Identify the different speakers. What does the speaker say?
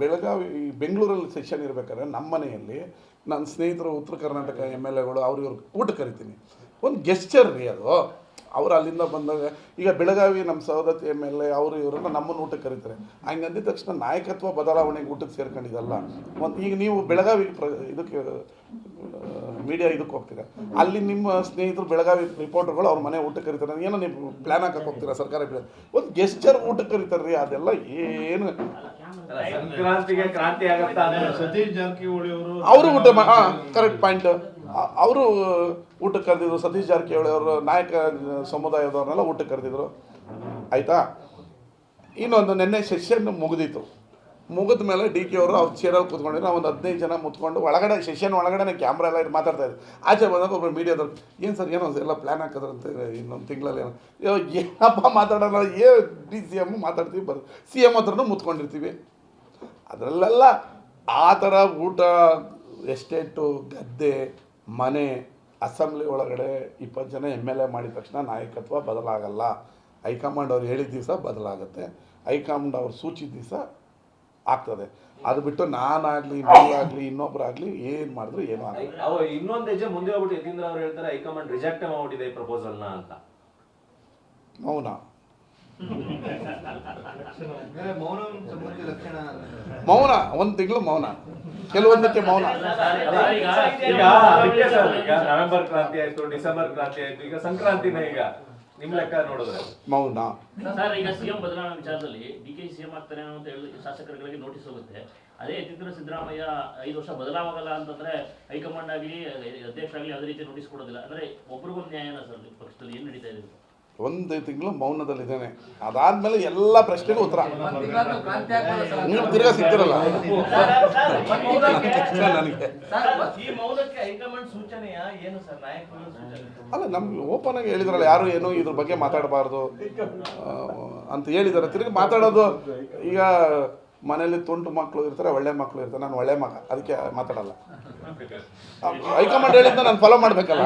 Speaker 1: ಬೆಳಗಾವಿ ಬೆಂಗಳೂರಲ್ಲಿ ಸೆಷನ್ ಇರಬೇಕಾದ್ರೆ ನಮ್ಮ ಮನೆಯಲ್ಲಿ ನನ್ನ ಸ್ನೇಹಿತರು ಉತ್ತರ ಕರ್ನಾಟಕ ಎಂ ಎಲ್ ಎಗಳು ಅವ್ರು ಇವ್ರು ಊಟ ಕರಿತೀನಿ. ಒಂದು ಗೆಸ್ಚರ್ ರೀ ಅದು. ಅವ್ರು ಅಲ್ಲಿಂದ ಬಂದಾಗ, ಈಗ ಬೆಳಗಾವಿ ನಮ್ಮ ಸವದತ್ತಿ ಎಂ ಎಲ್ ಎ, ಅವರು ಇವರನ್ನ ನಮ್ಮನ್ನು ಊಟಕ್ಕೆ ಕರೀತಾರೆ. ಹಂಗೆ ಅಂದಿದ ತಕ್ಷಣ ನಾಯಕತ್ವ ಬದಲಾವಣೆಗೆ ಊಟಕ್ಕೆ ಸೇರ್ಕೊಂಡಿದ್ದಲ್ಲ. ಒಂದು ಈಗ ನೀವು ಬೆಳಗಾವಿ ಪ್ರ ಇದಕ್ಕೆ ಮೀಡಿಯಾ ಇದಕ್ಕೆ ಹೋಗ್ತೀರಾ? ಅಲ್ಲಿ ನಿಮ್ಮ ಸ್ನೇಹಿತರು ಬೆಳಗಾವಿ ರಿಪೋರ್ಟರ್ಗಳು ಅವ್ರ ಮನೆ ಊಟಕ್ಕೆ ಕರೀತಾರೆ. ಏನೋ ನೀವು ಪ್ಲ್ಯಾನ್ ಹಾಕಕ್ಕೆ ಹೋಗ್ತೀರಾ ಸರ್ಕಾರ ಒಂದು ಗೆಸ್ಚರ್ ಊಟಕ್ಕೆ ಕರೀತಾರೆ ರೀ ಅದೆಲ್ಲ ಏನು
Speaker 2: ಸಂಕ್ರಾಂತಿಗೆ ಕ್ರಾಂತಿ ಆಗತ್ತಾ ಅಂದ್ರೆ
Speaker 3: ಸತೀಶ್ ಜಾರಕಿಹೊಳಿ ಅವರು
Speaker 1: ಅವರು ಊಟ ಕರೆಕ್ಟ್ ಪಾಯಿಂಟ್ ಅವರು ಊಟಕ್ಕೆ ಕರೆದಿದ್ರು ಸತೀಶ್ ಜಾರಕಿಹೊಳಿ ಅವರು ನಾಯಕ ಸಮುದಾಯದವ್ರನ್ನೆಲ್ಲ ಊಟಕ್ಕೆ ಕರೆದಿದ್ರು. ಆಯಿತಾ? ಇನ್ನೊಂದು ನಿನ್ನೆ ಸೆಷನ್ ಮುಗಿದಿತ್ತು. ಮುಗಿದ ಮೇಲೆ ಡಿ ಕೆ ಅವರು ಅವ್ರ ಚೇರಲ್ಲಿ ಕೂತ್ಕೊಂಡಿದ್ರು. ನಾವು ಒಂದು ಹದಿನೈದು ಜನ ಮುತ್ಕೊಂಡು ಒಳಗಡೆ ಸೆಷನ್ ಒಳಗಡೆ ಕ್ಯಾಮ್ರಾ ಎಲ್ಲ ಇದು ಮಾತಾಡ್ತಾ ಇದ್ರು. ಆಚೆ ಬಂದಾಗ ಒಬ್ಬರು ಮೀಡಿಯಾದವ್ರು, ಏನು ಸರ್, ಏನೋ ಎಲ್ಲ ಪ್ಲ್ಯಾನ್ ಹಾಕಿದ್ರಂತ ಇನ್ನೊಂದು ತಿಂಗಳಲ್ಲಿ ಏನೋ. ಏನಪ್ಪ ಮಾತಾಡೋಣ, ಏ ಡಿ ಸಿ ಎಂ ಮಾತಾಡ್ತೀವಿ, ಬರ್ ಸಿ ಎಂ ಹತ್ರನು ಮುತ್ಕೊಂಡಿರ್ತೀವಿ. ಅದರಲ್ಲೆಲ್ಲ ಆ ಥರ ಊಟ, ಎಸ್ಟೇಟು, ಗದ್ದೆ, ಮನೆ, ಅಸೆಂಬ್ಲಿ ಒಳಗಡೆ ಇಪ್ಪತ್ತು ಜನ ಎಂ ಎಲ್ ಎ ಮಾಡಿದ ತಕ್ಷಣ ನಾಯಕತ್ವ ಬದಲಾಗಲ್ಲ. ಹೈಕಮಾಂಡ್ ಅವ್ರು ಹೇಳಿದ ದಿವಸ ಬದಲಾಗುತ್ತೆ. ಹೈಕಮಾಂಡ್ ಅವ್ರು ಸೂಚಿದ ದಿವಸ ಆಗ್ತದೆ. ಅದು ಬಿಟ್ಟು ನಾನಾಗಲಿ ನೀವಾಗಲಿ ಇನ್ನೊಬ್ಬರಾಗಲಿ ಏನು ಮಾಡಿದ್ರು ಏನು ಆಗಲ್ಲ.
Speaker 2: ಅವ ಇನ್ನೊಂದು ಹೆಜ್ಜೆ ಮುಂದೆ ಹೋಗ್ಬಿಟ್ಟು ಯತೀಂದ್ರ ಅವ್ರು ಹೇಳ್ತಾರೆ ಹೈಕಮಾಂಡ್ ರಿಜೆಕ್ಟ್ ಮಾಡ್ಬಿಟ್ಟಿದೆ ಈ ಪ್ರಪೋಸಲ್ನ ಅಂತ.
Speaker 1: ಮೌನ.
Speaker 3: ಮೌನ ಒಂದ್ ಲಕ್ಷಣ
Speaker 1: ಮೌನ. ಒಂದು ತಿಂಗಳು ಮೌನ ಕೆಲವೊಂದಕ್ಕೆ ಮೌನ
Speaker 2: ಈಗ ನವೆಂಬರ್ ಕ್ರಾಂತಿ ಆಯ್ತು ಡಿಸೆಂಬರ್ ಕ್ರಾಂತಿ ಆಯ್ತು ಈಗ ಸಂಕ್ರಾಂತಿನ ಈಗ. ನಿಮ್ ಲೆಕ್ಕ ನೋಡಿದ್ರೆ?
Speaker 1: ಮೌನ
Speaker 4: ಸರ್ ಈಗ ಸಿಎಂ ಬದಲಾವಣೆ ವಿಚಾರದಲ್ಲಿ ಡಿ ಕೆ ಸಿಎಂ ಆಗ್ತಾರೆ ಅಂತ ಹೇಳಿ ಶಾಸಕರುಗಳಿಗೆ ನೋಟಿಸ್ ಹೋಗುತ್ತೆ. ಅದೇ ಯತೀಂದ್ರ ಸಿದ್ದರಾಮಯ್ಯ ಐದು ವರ್ಷ ಬದಲಾವಾಗಲ್ಲ ಅಂತಂದ್ರೆ ಹೈಕಮಾಂಡ್ ಆಗಲಿ ಅಧ್ಯಕ್ಷ ಆಗಲಿ ಯಾವುದೇ ರೀತಿ ನೋಟಿಸ್ ಕೊಡೋದಿಲ್ಲ. ಅಂದ್ರೆ ಒಬ್ರಿಗೊಂದು ನ್ಯಾಯನ ಸರ್ ಪಕ್ಷದಲ್ಲಿ ಏನ್ ನಡೀತಾ ಇದೆ?
Speaker 1: ಒಂದು ತಿಂಗಳು ಮೌನದಲ್ಲಿದ್ದೇನೆ. ಅದಾದ್ಮೇಲೆ ಎಲ್ಲ ಪ್ರಶ್ನೆಗೂ ಉತ್ತರ. ನೀವು ತಿರ್ಗಾ ಸಿಗ್ತಿರಲ್ಲ. ನನಗೆ.
Speaker 5: ಈ ಮೌನಕ್ಕೆ ಹೈಕಮಾಂಡ್ ಸೂಚನೆಯ ಏನು ಸರ್ ನಾಯಕರು ಸೂಚನೆ?
Speaker 1: ಅಲ್ಲ ನಮ್ಗೆ ಓಪನ್ ಆಗಿ ಹೇಳಿದ್ರಲ್ಲ ಯಾರು ಏನು ಇದ್ರ ಬಗ್ಗೆ ಮಾತಾಡಬಾರ್ದು. ಅಂತ ಹೇಳಿದ್ದಾರೆ. ತಿರ್ಗಿ ಮಾತಾಡೋದು ಈಗ ಮನೇಲಿ ತುಂಟು ಮಕ್ಕಳು ಇರ್ತಾರೆ ಒಳ್ಳೆ ಮಕ್ಕಳು ಇರ್ತಾರೆ. ನಾನು ಒಳ್ಳೆ ಮಗ ಅದಕ್ಕೆ ಮಾತಾಡಲ್ಲ. ಹೈಕಮಾಂಡ್ ಹೇಳಿದ್ನ ನಾನು ಫಾಲೋ ಮಾಡಬೇಕಲ್ಲ.